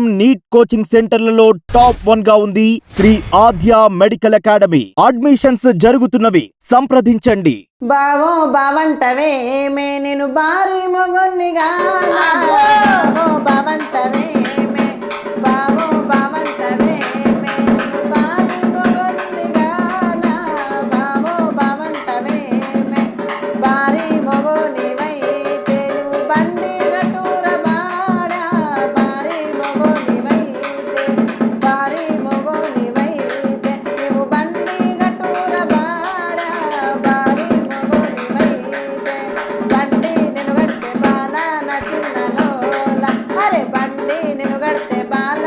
Neat coaching సెంటర్లలో top వన్గా ఉంది Shri Adya medical academy. Admissions జరుగుతున్నవి. సంప్రదించండి. బావో బావంటవే నేను భారీ మొగొన్నిగా. నందిని నుగడితే బాల